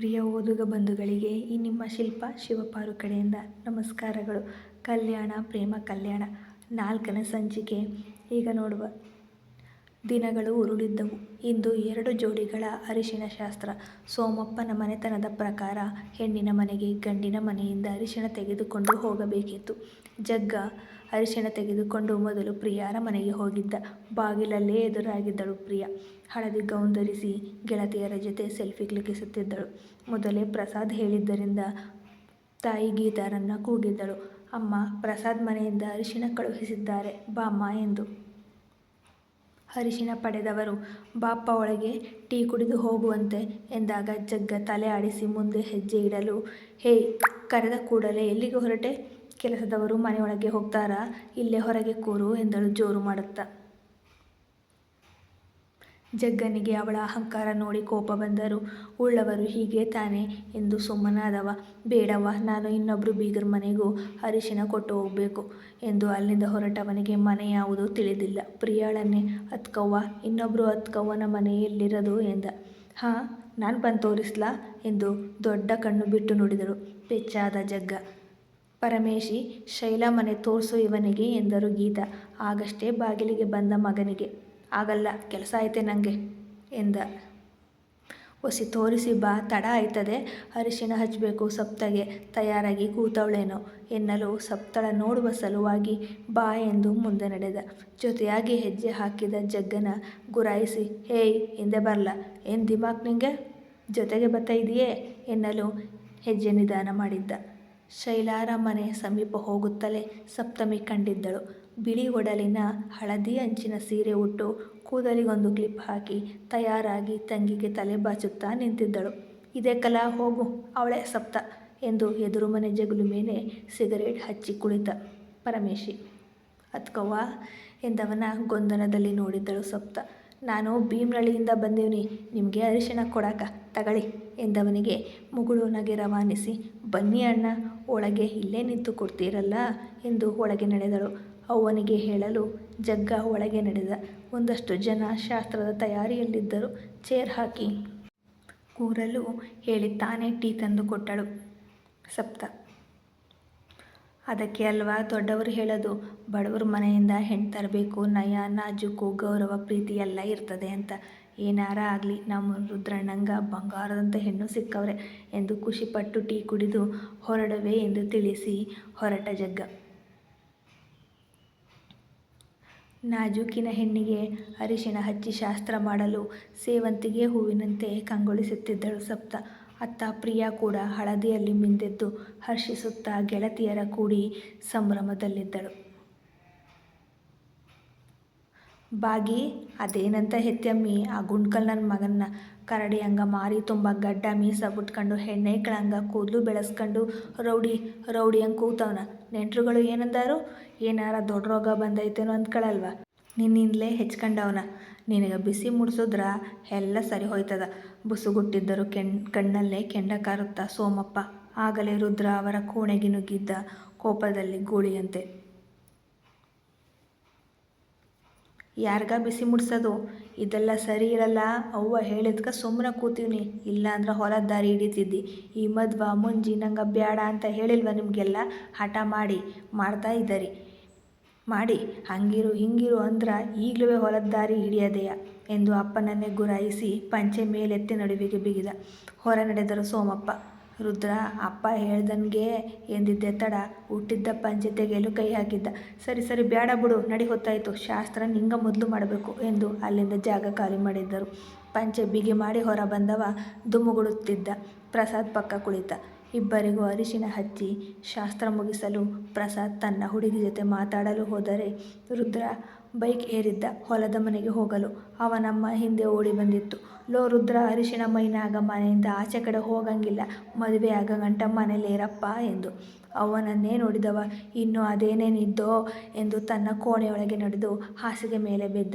ಪ್ರಿಯ ಓದುಗ ಬಂಧುಗಳಿಗೆ, ಈ ನಿಮ್ಮ ಶಿಲ್ಪ ಶಿವಪಾರು ಕಡೆಯಿಂದ ನಮಸ್ಕಾರಗಳು. ಕಲ್ಯಾಣ, ಪ್ರೇಮ, ಕಲ್ಯಾಣ. ನಾಲ್ಕನೇ ಸಂಚಿಕೆ. ಈಗ ನೋಡುವ ದಿನಗಳು ಉರುಳಿದ್ದವು. ಇಂದು ಎರಡು ಜೋಡಿಗಳ ಅರಿಶಿನ ಶಾಸ್ತ್ರ. ಸೋಮಪ್ಪನ ಮನೆತನದ ಪ್ರಕಾರ ಹೆಣ್ಣಿನ ಮನೆಗೆ ಗಂಡಿನ ಮನೆಯಿಂದ ಅರಿಶಿಣ ತೆಗೆದುಕೊಂಡು ಹೋಗಬೇಕಿತ್ತು. ಜಗ್ಗ ಅರಿಶಿಣ ತೆಗೆದುಕೊಂಡು ಮೊದಲು ಪ್ರಿಯಾರ ಮನೆಗೆ ಹೋಗಿದ್ದ. ಬಾಗಿಲಲ್ಲೇ ಎದುರಾಗಿದ್ದಳು ಪ್ರಿಯ. ಹಳದಿ ಗೌನ್ ಧರಿಸಿ ಗೆಳತಿಯರ ಜೊತೆ ಸೆಲ್ಫಿ ಕ್ಲಿಕ್ಕಿಸುತ್ತಿದ್ದಳು. ಮೊದಲೇ ಪ್ರಸಾದ್ ಹೇಳಿದ್ದರಿಂದ ತಾಯಿ ಗೀತಾರನ್ನ ಕೂಗಿದ್ದಳು. ಅಮ್ಮ, ಪ್ರಸಾದ್ ಮನೆಯಿಂದ ಅರಿಶಿಣ ಕಳುಹಿಸಿದ್ದಾರೆ. ಬಾಮ್ಮ ಎಂದು. ಅರಿಶಿಣ ಪಡೆದವರು, ಬಾಪ್ಪ ಒಳಗೆ ಟೀ ಕುಡಿದು ಹೋಗುವಂತೆ ಎಂದಾಗ ಜಗ್ಗ ತಲೆ ಆಡಿಸಿ ಮುಂದೆ ಹೆಜ್ಜೆ ಇಡಲು, ಹೇ, ಕರೆದ ಕೂಡಲೇ ಎಲ್ಲಿಗೆ ಹೊರಟೆ? ಕೆಲಸದವರು ಮನೆಯೊಳಗೆ ಹೋಗ್ತಾರಾ? ಇಲ್ಲೇ ಹೊರಗೆ ಕೂರು ಎಂದಳು ಜೋರು ಮಾಡುತ್ತಾ. ಜಗ್ಗನಿಗೆ ಅವಳ ಅಹಂಕಾರ ನೋಡಿ ಕೋಪ ಬಂದರು. ಉಳ್ಳವರು ಹೀಗೆ ತಾನೆ ಎಂದು ಸುಮ್ಮನಾದವ. ಬೇಡವ ನಾನು ಇನ್ನೊಬ್ಬರು ಬೀಗರ ಮನೆಗೂ ಅರಿಶಿನ ಕೊಟ್ಟು ಹೋಗಬೇಕು ಎಂದು ಅಲ್ಲಿಂದ ಹೊರಟವನಿಗೆ ಮನೆ ಯಾವುದೂ ತಿಳಿದಿಲ್ಲ. ಪ್ರಿಯಾಳನ್ನೇ, ಅತ್ಕವ್ವ ಇನ್ನೊಬ್ಬರು ಅತ್ಕವ್ವನ ಮನೆ ಎಲ್ಲಿರೋದು ಎಂದ. ಹಾಂ, ನಾನು ಬಂದು ತೋರಿಸ್ಲಾ ಎಂದು ದೊಡ್ಡ ಕಣ್ಣು ಬಿಟ್ಟು ನೋಡಿದರು. ಪೆಚ್ಚಾದ ಜಗ್ಗ. ಪರಮೇಶಿ, ಶೈಲಾ ಮನೆ ತೋರಿಸು ಇವನಿಗೆ ಎಂದರು ಗೀತಾ. ಆಗಷ್ಟೇ ಬಾಗಿಲಿಗೆ ಬಂದ ಮಗನಿಗೆ. ಆಗಲ್ಲ, ಕೆಲಸ ಐತೆ ನನಗೆ ಎಂದ. ಒಸಿ ತೋರಿಸಿ ಬಾ, ತಡ ಆಯ್ತದೆ, ಅರಿಶಿಣ ಹಚ್ಚಬೇಕು ಸಪ್ತಗೆ ತಯಾರಾಗಿ ಕೂತವಳೇನೋ, ಎನ್ನಲು ಸಪ್ತಳ ನೋಡುವ ಸಲುವಾಗಿ ಬಾ ಎಂದು ಮುಂದೆ ನಡೆದ. ಜೊತೆಯಾಗಿ ಹೆಜ್ಜೆ ಹಾಕಿದ ಜಗ್ಗನ ಗುರಾಯಿಸಿ, ಹೇಯ್, ಹಿಂದೆ ಬರಲ, ಏನು ದಿಮಾಕ್ ನಿಂಗೆ? ಜೊತೆಗೆ ಬರ್ತಾ ಇದೆಯೇ, ಎನ್ನಲು ಹೆಜ್ಜೆ ನಿಧಾನ ಮಾಡಿದ್ದ. ಶೈಲಾರ ಮನೆ ಸಮೀಪ ಹೋಗುತ್ತಲೇ ಸಪ್ತಮಿ ಕಂಡಿದ್ದಳು. ಬಿಳಿ ಒಡಲಿನ ಹಳದಿ ಅಂಚಿನ ಸೀರೆ ಉಟ್ಟು ಕೂದಲಿಗೊಂದು ಕ್ಲಿಪ್ ಹಾಕಿ ತಯಾರಾಗಿ ತಂಗಿಗೆ ತಲೆ ಬಾಚುತ್ತಾ ನಿಂತಿದ್ದಳು. ಇದೇ ಕಲಾ, ಹೋಗು, ಅವಳೇ ಸಪ್ತ ಎಂದು ಎದುರು ಮನೆ ಜಗುಲು ಮೇಲೆ ಸಿಗರೇಟ್ ಹಚ್ಚಿ ಕುಳಿತ ಪರಮೇಶಿ. ಅತ್ಕವ್ವ ಎಂದವನ ಗೊಂದನದಲ್ಲಿ ನೋಡಿದ್ದಳು ಸಪ್ತ. ನಾನು ಭೀಮ್ನಳ್ಳಿಯಿಂದ ಬಂದೀವ್ನಿ, ನಿಮಗೆ ಅರಿಶಿಣ ಕೊಡಾಕ ತಗಳಿ ಎಂದವನಿಗೆ ಮುಗುಳು ನಗೆ ರವಾನಿಸಿ, ಬನ್ನಿ ಅಣ್ಣ, ಒಳಗೆ ಇಲ್ಲೇ ನಿಂತು ಕೊಡ್ತೀರಲ್ಲ ಎಂದು ಒಳಗೆ ನಡೆದಳು. ಅವ್ವನಿಗೆ ಹೇಳಲು ಜಗ್ಗ ಒಳಗೆ ನಡೆದ. ಒಂದಷ್ಟು ಜನ ಶಾಸ್ತ್ರದ ತಯಾರಿಯಲ್ಲಿದ್ದರು ಚೇರ್ ಹಾಕಿ ಕೂರಲು ಹೇಳಿ ತಾನೇ ಟೀ ತಂದು ಕೊಟ್ಟಳು. ಸಪ್ತ. ಅದಕ್ಕೆ ಅಲ್ವಾ ದೊಡ್ಡವರು ಹೇಳೋದು? ಬಡವ್ರ ಮನೆಯಿಂದ ಹೆಣ್ಣು ತರಬೇಕು, ನಯ, ನಾಜುಕು, ಗೌರವ, ಪ್ರೀತಿ ಎಲ್ಲ ಇರ್ತದೆ ಅಂತ. ಏನಾರ ಆಗಲಿ, ನಮ್ಮ ರುದ್ರಣ್ಣಂಗ ಬಂಗಾರದಂಥ ಹೆಣ್ಣು ಸಿಕ್ಕವ್ರೆ ಎಂದು ಖುಷಿಪಟ್ಟು ಟೀ ಕುಡಿದು ಹೊರಡವೆ ಎಂದು ತಿಳಿಸಿ ಹೊರಟ ಜಗ್ಗ. ನಾಜೂಕಿನ ಹೆಣ್ಣಿಗೆ ಅರಿಶಿಣ ಹಚ್ಚಿ ಶಾಸ್ತ್ರ ಮಾಡಲು ಸೇವಂತಿಗೆ ಹೂವಿನಂತೆ ಕಂಗೊಳಿಸುತ್ತಿದ್ದಳು ಸಪ್ತ. ಅತ್ತ ಪ್ರಿಯಾ ಕೂಡ ಹಳದಿಯಲ್ಲಿ ಮಿಂದೆದ್ದು ಹರ್ಷಿಸುತ್ತಾ ಗೆಳತಿಯರ ಕೂಡಿ ಸಂಭ್ರಮದಲ್ಲಿದ್ದಳು. ಬಾಗಿ, ಅದೇನಂತ ಹೆತ್ತಮ್ಮಿ ಆ ಗುಂಡ್ಕಲ್ ನನ್ನ ಮಗನ್ನ ಕರಡಿ ಹಂಗ ಮಾರಿ ತುಂಬ ಗಡ್ಡ ಮೀಸ ಬಿಟ್ಕೊಂಡು ಹೆಣ್ಣೈಕ್ಳಂಗ ಕೂದಲು ಬೆಳೆಸ್ಕೊಂಡು ರೌಡಿ ರೌಡಿ ಹಂಗೆ ಕೂತವನ. ನೆಂಟ್ರುಗಳು ಏನಂದಾರು, ಏನಾರ ದೊಡ್ಡ ರೋಗ ಬಂದೈತೇನೋ ಅಂದ್ಕೊಳ್ಳಲ್ವ ನಿನ್ನಿಂದಲೇ ಹೆಚ್ಕೊಂಡವನ. ನಿನಗೆ ಬಿಸಿ ಮುಡ್ಸಿದ್ರ ಎಲ್ಲ ಸರಿ ಹೋಯ್ತದ. ಬುಸುಗುಟ್ಟಿದ್ದರು ಕೆಣ್, ಕಣ್ಣಲ್ಲೇ ಕೆಂಡ ಕಾರುತ್ತಾ ಸೋಮಪ್ಪ. ಆಗಲೇ ರುದ್ರ ಅವರ ಕೋಣೆಗೆ ನುಗ್ಗಿದ್ದ ಕೋಪದಲ್ಲಿ ಗೂಳಿಯಂತೆ. ಯಾರ್ಗ ಬಿಸಿ ಮುಟ್ಸೋದು ಇದೆಲ್ಲ ಸರಿ ಇರಲ್ಲ. ಅವ್ವ ಹೇಳಿದ್ಕ ಸುಮ್ಮನೆ ಇಲ್ಲ ಅಂದ್ರೆ ಹೊಲದ ದಾರಿ ಹಿಡಿತಿದ್ದಿ. ಈ ಮದ್ವ, ಮುಂಜಿ, ನಂಗೆ ಬ್ಯಾಡ ಅಂತ ಹೇಳಿಲ್ವ ನಿಮಗೆಲ್ಲ? ಹಠ ಮಾಡಿ. ಮಾಡ್ತಾ ಇದ್ದರಿ. ಮಾಡಿ. ಹಂಗಿರು, ಹಿಂಗಿರು ಅಂದ್ರೆ ಈಗಲೂ ಹೊಲದ ದಾರಿ ಹಿಡಿಯದೆಯ ಎಂದು ಅಪ್ಪನನ್ನೇ ಗುರಾಯಿಸಿ ಪಂಚೆ ಮೇಲೆತ್ತಿ ನಡುವಿಗೆ ಬಿಗಿದ. ಹೊರ ನಡೆದರು ಸೋಮಪ್ಪ. ರುದ್ರ, ಅಪ್ಪ ಹೇಳ್ದಂಗೆ ಎಂದಿದ್ದೆ. ತಡ, ಹುಟ್ಟಿದ್ದ ಪಂಚೆ ತೆಗೆಯಲು ಕೈ ಹಾಕಿದ್ದ. ಸರಿ ಸರಿ ಬೇಡ ಬಿಡು, ನಡಿ ಹೊತ್ತಾಯಿತು. ಶಾಸ್ತ್ರ ನಿಂಗ ಮೊದಲು ಮಾಡಬೇಕು ಎಂದು ಅಲ್ಲಿಂದ ಜಾಗ ಖಾಲಿ ಮಾಡಿದ್ದರು. ಪಂಚೆ ಬಿಗಿ ಮಾಡಿ ಹೊರ ಬಂದವ ದುಮ್ಮುಗುಡುತ್ತಿದ್ದ ಪ್ರಸಾದ್ ಪಕ್ಕ ಕುಳಿತ. ಇಬ್ಬರಿಗೂ ಅರಿಶಿನ ಹಚ್ಚಿ ಶಾಸ್ತ್ರ ಮುಗಿಸಲು ಪ್ರಸಾದ್ ತನ್ನ ಹುಡುಗಿ ಜೊತೆ ಮಾತಾಡಲು ಹೋದರೆ ರುದ್ರ ಬೈಕ್ ಏರಿದ್ದ ಹೊಲದ ಮನೆಗೆ ಹೋಗಲು. ಅವನಮ್ಮ ಹಿಂದೆ ಓಡಿ ಬಂದಿತ್ತು. ಲೋ ರುದ್ರ ಅರಿಶಿಣ ಮೈನಾಗ ಮನೆಯಿಂದ ಆಚೆ ಕಡೆ ಹೋಗಂಗಿಲ್ಲ. ಮದುವೆ ಆಗ ಗಂಟ ಮನೇಲೇರಪ್ಪ ಎಂದು. ಅವನನ್ನೇ ನೋಡಿದವ. ಇನ್ನು ಅದೇನೇನಿದ್ದೋ ಎಂದು ತನ್ನ ಕೋಣೆಯೊಳಗೆ ನಡೆದು ಹಾಸಿಗೆ ಮೇಲೆ ಬಿದ್ದ.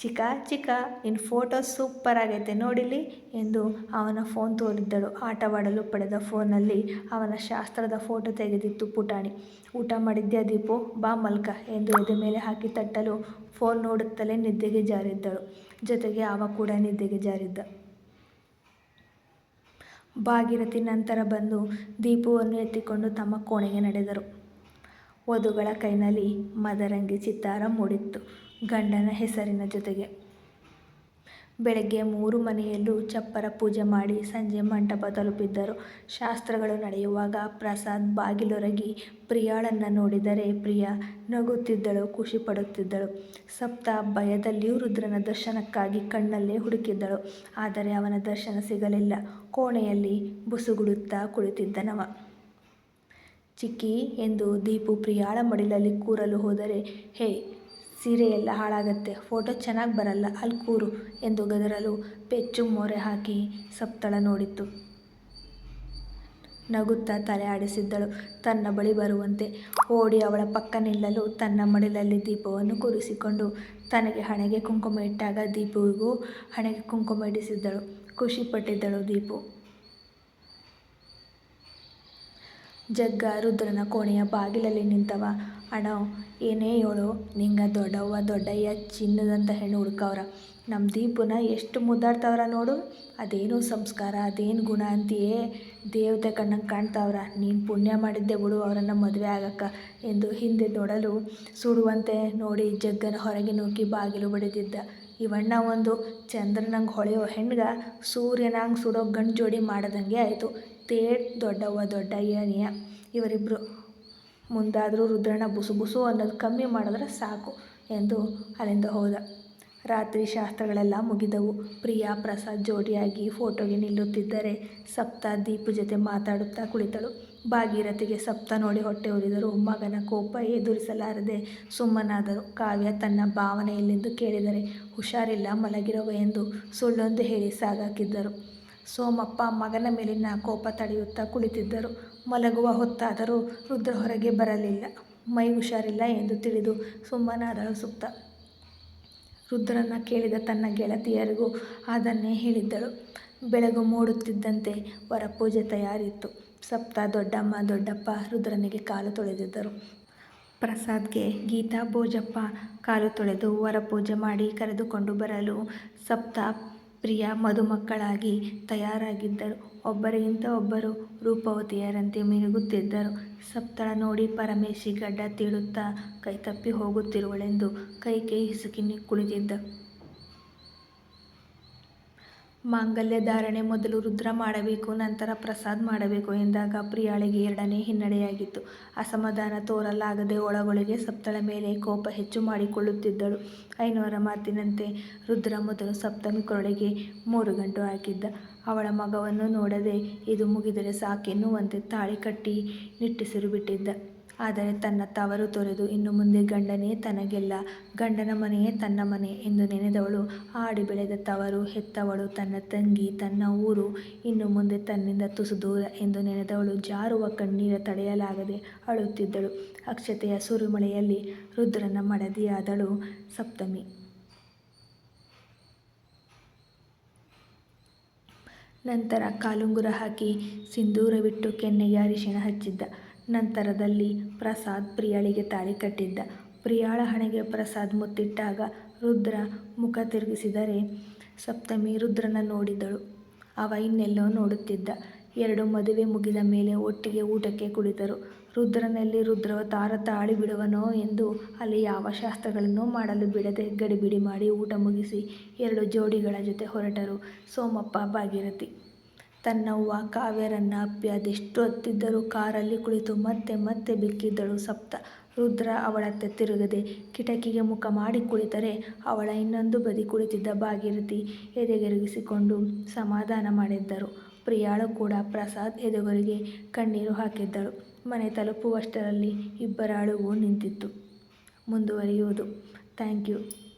ಚಿಕ್ಕ ಚಿಕ್ಕ ನಿನ್ನ ಫೋಟೋ ಸೂಪರ್ ಆಗೈತೆ ನೋಡಿಲಿ ಎಂದು ಅವನ ಫೋನ್ ತೋರಿದ್ದಳು ಆಟವಾಡಲು ಪಡೆದ ಫೋನಲ್ಲಿ ಅವನ ಶಾಸ್ತ್ರದ ಫೋಟೋ ತೆಗೆದಿತ್ತು ಪುಟಾಣಿ. ಊಟ ಮಾಡಿದ್ದೆ ದೀಪು? ಬಾ ಮಲ್ಕ ಎಂದು ಎದೆ ಮೇಲೆ ಹಾಕಿ ತಟ್ಟಲು ಫೋನ್ ನೋಡುತ್ತಲೇ ನಿದ್ದೆಗೆ ಜಾರಿದ್ದಳು. ಜೊತೆಗೆ ಅವ ಕೂಡ ನಿದ್ದೆಗೆ ಜಾರಿದ್ದ. ಭಾಗೀರಥಿ ನಂತರ ಬಂದು ದೀಪವನ್ನು ಎತ್ತಿಕೊಂಡು ತಮ್ಮ ಕೋಣೆಗೆ ನಡೆದರು. ವಧುಗಳ ಕೈನಲ್ಲಿ ಮದರಂಗಿ ಚಿತ್ತಾರ ಮೂಡಿತ್ತು. ಗಂಡನ ಹೆಸರಿನ ಜೊತೆಗೆ. ಬೆಳಗ್ಗೆ ಮೂರು ಮನೆಯಲ್ಲೂ ಚಪ್ಪರ ಪೂಜೆ ಮಾಡಿ ಸಂಜೆ ಮಂಟಪ ತಲುಪಿದ್ದರು. ಶಾಸ್ತ್ರಗಳು ನಡೆಯುವಾಗ ಪ್ರಸಾದ್ ಬಾಗಿಲೊರಗಿ ಪ್ರಿಯಾಳನ್ನು ನೋಡಿದರೆ ಪ್ರಿಯಾ ನಗುತ್ತಿದ್ದಳು, ಖುಷಿಪಡುತ್ತಿದ್ದಳು. ಸಪ್ತ ಭಯದಲ್ಲಿಯೂ ರುದ್ರನ ದರ್ಶನಕ್ಕಾಗಿ ಕಣ್ಣಲ್ಲೇ ಹುಡುಕಿದ್ದಳು. ಆದರೆ ಅವನ ದರ್ಶನ ಸಿಗಲಿಲ್ಲ. ಕೋಣೆಯಲ್ಲಿ ಬುಸುಗುಡುತ್ತಾ ಕುಳಿತಿದ್ದನವ. ಚಿಕ್ಕಿ ಎಂದು ದೀಪು ಪ್ರಿಯಾಳ ಮಡಿಲಲ್ಲಿ ಕೂರಲು ಹೋದರೆ, ಹೇ ಸೀರೆಯೆಲ್ಲ ಹಾಳಾಗತ್ತೆ ಫೋಟೋ ಚೆನ್ನಾಗಿ ಬರಲ್ಲ ಅಲ್ಲಿ ಕೂರು ಎಂದು ಗದರಲು ಪೆಚ್ಚು ಮೊರೆ ಹಾಕಿ ಸಪ್ತಳ ನೋಡಿತ್ತು ನಗುತ್ತಾ ತಲೆ ಆಡಿಸಿದ್ದಳು ತನ್ನ ಬಳಿ ಬರುವಂತೆ. ಓಡಿ ಅವಳ ಪಕ್ಕ ನಿಲ್ಲಲು ತನ್ನ ಮಡಿಲಲ್ಲಿ ದೀಪವನ್ನು ಕೂರಿಸಿಕೊಂಡು ತನಗೆ ಹಣೆಗೆ ಕುಂಕುಮ ಇಟ್ಟಾಗ ದೀಪುವಿಗೂ ಹಣೆಗೆ ಕುಂಕುಮ ಇಡಿಸಿದ್ದಳು. ಖುಷಿಪಟ್ಟಿದ್ದಳು ದೀಪು. ಜಗ್ಗ ರುದ್ರನ ಕೋಣೆಯ ಬಾಗಿಲಲ್ಲಿ ನಿಂತವ ಅಣೋ ಏನೇ ಹೇಳು, ನಿಂಗೆ ದೊಡ್ಡವ್ವ, ದೊಡ್ಡಯ್ಯ ಚಿನ್ನದಂತ ಹೆಣ್ಣು ಹುಡ್ಕವ್ರ. ನಮ್ಮ ದೀಪನ ಎಷ್ಟು ಮುದ್ದಾಡ್ತವ್ರ ನೋಡು. ಅದೇನು ಸಂಸ್ಕಾರ, ಅದೇನು ಗುಣ ಅಂತಿಯೇ. ದೇವತೆ ಕಣ್ಣಂಗೆ ಕಾಣ್ತಾವ್ರ. ನೀನು ಪುಣ್ಯ ಮಾಡಿದ್ದೆ ಬಿಡು ಅವರನ್ನು ಮದುವೆ ಆಗಕ್ಕ ಎಂದು ಹಿಂದೆ ನೋಡಲು ಸುಡುವಂತೆ ನೋಡಿ ಜಗ್ಗನ ಹೊರಗೆ ನುಗ್ಗಿ ಬಾಗಿಲು ಬಡಿದಿದ್ದ. ಇವಣ್ಣ ಒಂದು ಚಂದ್ರನಂಗೆ ಹೊಳೆಯೋ ಹೆಣ್ಗ ಸೂರ್ಯನಂಗೆ ಸುಡೋ ಗಂಡು ಜೋಡಿ ಮಾಡದಂಗೆ ಆಯಿತು. ತೇಡ್ ದೊಡ್ಡವ್ವ ದೊಡ್ಡಯ್ಯನಿಯ ಇವರಿಬ್ರು ಮುಂದಾದ್ರೂ ರುದ್ರಣ್ಣ ಬುಸು ಬುಸು ಅನ್ನೋದು ಕಮ್ಮಿ ಮಾಡಿದ್ರೆ ಸಾಕು ಎಂದು ಅಲ್ಲಿಂದ ಹೋದ. ರಾತ್ರಿ ಶಾಸ್ತ್ರಗಳೆಲ್ಲ ಮುಗಿದವು. ಪ್ರಿಯಾ, ಪ್ರಸಾದ್ ಜೋಡಿಯಾಗಿ ಫೋಟೋಗೆ ನಿಲ್ಲುತ್ತಿದ್ದರೆ ಸಪ್ತ ದೀಪ ಜೊತೆ ಮಾತಾಡುತ್ತಾ ಕುಳಿತಳು. ಭಾಗೀರಥಿಗೆ ಸಪ್ತ ನೋಡಿ ಹೊಟ್ಟೆ ಉರಿದರು ಮಗನ ಕೋಪ ಎದುರಿಸಲಾರದೆ ಸುಮ್ಮನಾದರು. ಕಾವ್ಯ ತನ್ನ ಭಾವನೆಯಲ್ಲೆಂದು ಕೇಳಿದರೆ, ಹುಷಾರಿಲ್ಲ, ಮಲಗಿರುವೆ ಎಂದು ಸುಳ್ಳೊಂದು ಹೇಳಿ ಸಾಗಾಕಿದ್ದರು. ಸೋಮಪ್ಪ ಮಗನ ಮೇಲಿನ ಕೋಪ ತಡೆಯುತ್ತಾ ಕುಳಿತಿದ್ದರು. ಮಲಗುವ ಹೊತ್ತಾದರೂ ರುದ್ರ ಹೊರಗೆ ಬರಲಿಲ್ಲ. ಮೈ ಹುಷಾರಿಲ್ಲ ಎಂದು ತಿಳಿದು ಸುಮ್ಮನಾದಳು ಸುಪ್ತ ರುದ್ರನ ಕೇಳಿದ ತನ್ನ ಗೆಳತಿಯರಿಗೂ ಅದನ್ನೇ ಹೇಳಿದ್ದಳು. ಬೆಳಗು ಮೂಡುತ್ತಿದ್ದಂತೆ ವರಪೂಜೆ ತಯಾರಿತ್ತು. ಸಪ್ತ, ದೊಡ್ಡಮ್ಮ, ದೊಡ್ಡಪ್ಪ ರುದ್ರನಿಗೆ ಕಾಲು ತೊಳೆದಿದ್ದರು. ಪ್ರಸಾದ್ಗೆ ಗೀತಾ, ಭೋಜಪ್ಪ ಕಾಲು ತೊಳೆದು ವರಪೂಜೆ ಮಾಡಿ ಕರೆದುಕೊಂಡು ಬರಲು ಸಪ್ತ ಪ್ರಿಯಾ ಮದುಮಕ್ಕಳಾಗಿ ತಯಾರಾಗಿದ್ದರು. ಒಬ್ಬರಿಗಿಂತ ಒಬ್ಬರು ರೂಪವತಿಯರಂತೆ ಮಿನುಗುತ್ತಿದ್ದರು. ಸಪ್ತಳ ನೋಡಿ ಪರಮೇಶಿ ಗಡ್ಡ ತೀಡುತ್ತಾ ಕೈತಪ್ಪಿ ಹೋಗುತ್ತಿರುವಳೆಂದು ಕೈ ಹಿಸುಕಿ ಕುಳಿತಿದ್ದ. ಮಾಂಗಲ್ಯ ಧಾರಣೆ ಮೊದಲು ರುದ್ರ ಮಾಡಬೇಕು, ನಂತರ ಪ್ರಸಾದ್ ಮಾಡಬೇಕು ಎಂದಾಗ ಪ್ರಿಯಾಳಿಗೆ ಎರಡನೇ ಹಿನ್ನಡೆಯಾಗಿತ್ತು. ಅಸಮಾಧಾನ ತೋರಲಾಗದೆ ಒಳಗೊಳಗೆ ಸಪ್ತಳ ಮೇಲೆ ಕೋಪ ಹೆಚ್ಚು ಮಾಡಿಕೊಳ್ಳುತ್ತಿದ್ದಳು. ಐನೂರ ಮಾತಿನಂತೆ ರುದ್ರ ಮೊದಲು ಸಪ್ತಮಿ ಕೊರಳಿಗೆ ಮೂರು ಗಂಟು ಹಾಕಿದ್ದ. ಅವಳ ಮಗವನ್ನು ನೋಡದೆ ಇದು ಮುಗಿದರೆ ಸಾಕೆನ್ನುವಂತೆ ತಾಳಿ ಕಟ್ಟಿ ನಿಟ್ಟುಸಿರು ಬಿಟ್ಟಿದ್ದ. ಆದರೆ ತನ್ನ ತವರು ತೊರೆದು ಇನ್ನು ಮುಂದೆ ಗಂಡನೇ ತನಗೆಲ್ಲ, ಗಂಡನ ಮನೆಯೇ ತನ್ನ ಮನೆ ಎಂದು ನೆನೆದವಳು ಆಡಿ ಬೆಳೆದ ತವರು ಹೆತ್ತವಳು ತನ್ನ ತಂಗಿ, ತನ್ನ ಊರು, ಇನ್ನು ಮುಂದೆ ತನ್ನಿಂದ ತುಸು ದೂರ ಎಂದು ನೆನೆದವಳು ಜಾರುವ ಕಣ್ಣೀರ ತಡೆಯಲಾಗದೆ ಅಳುತ್ತಿದ್ದಳು. ಅಕ್ಷತೆಯ ಸುರುಮಳೆಯಲ್ಲಿ ರುದ್ರನ ಮಡದಿಯಾದಳು ಸಪ್ತಮಿ. ನಂತರ ಕಾಲುಂಗುರ ಹಾಕಿ ಸಿಂಧೂರವಿಟ್ಟು ಕೆನ್ನೆಗೆ ಅರಿಶಿಣ ಹಚ್ಚಿದ್ದ. ನಂತರದಲ್ಲಿ ಪ್ರಸಾದ್ ಪ್ರಿಯಾಳಿಗೆ ತಾಳಿ ಕಟ್ಟಿದ್ದ. ಪ್ರಿಯಾಳ ಹಣೆಗೆ ಪ್ರಸಾದ್ ಮುತ್ತಿಟ್ಟಾಗ ರುದ್ರ ಮುಖ ತಿರುಗಿಸಿದರೆ ಸಪ್ತಮಿ ರುದ್ರನ ನೋಡಿದಳು. ಅವ ಇನ್ನೆಲ್ಲೋ ನೋಡುತ್ತಿದ್ದ. ಎರಡು ಮದುವೆ ಮುಗಿದ ಮೇಲೆ ಒಟ್ಟಿಗೆ ಊಟಕ್ಕೆ ಕುಳಿತರು. ರುದ್ರನಲ್ಲಿ ರುದ್ರವ ತಾರ ತಾಳಿ ಬಿಡುವನೋ ಎಂದು ಅಲ್ಲಿ ಯಾವ ಶಾಸ್ತ್ರಗಳನ್ನೂ ಮಾಡಲು ಬಿಡದೆ ಗಡಿಬಿಡಿ ಮಾಡಿ ಊಟ ಮುಗಿಸಿ ಎರಡು ಜೋಡಿಗಳ ಜೊತೆ ಹೊರಟರು ಸೋಮಪ್ಪ, ಭಾಗೀರಥಿ. ತನ್ನವ್ವ ಕಾವ್ಯರನ್ನ ಅಪ್ಪಿ ಅದೆಷ್ಟು ಹತ್ತಿದ್ದರೂ ಕಾರಲ್ಲಿ ಕುಳಿತು ಮತ್ತೆ ಮತ್ತೆ ಬಿಕ್ಕಿದ್ದಳು ಸಪ್ತ. ರುದ್ರ ಅವಳತ್ತ ತಿರುಗದೆ ಕಿಟಕಿಗೆ ಮುಖ ಮಾಡಿ ಕುಳಿತರೆ ಅವಳ ಇನ್ನೊಂದು ಬದಿ ಕುಳಿತಿದ್ದ ಭಾಗೀರಥಿ ಎದೆಗೆರುಗಿಸಿಕೊಂಡು ಸಮಾಧಾನ ಮಾಡಿದ್ದರು. ಪ್ರಿಯಾಳು ಕೂಡ ಪ್ರಸಾದ್ ಎದೆಗೊರಿಗೆ ಕಣ್ಣೀರು ಹಾಕಿದ್ದಳು. ಮನೆ ತಲುಪುವಷ್ಟರಲ್ಲಿ ಇಬ್ಬರ ಅಳುವು ನಿಂತಿತ್ತು. ಮುಂದುವರಿಯುವುದು. ಥ್ಯಾಂಕ್ಯೂ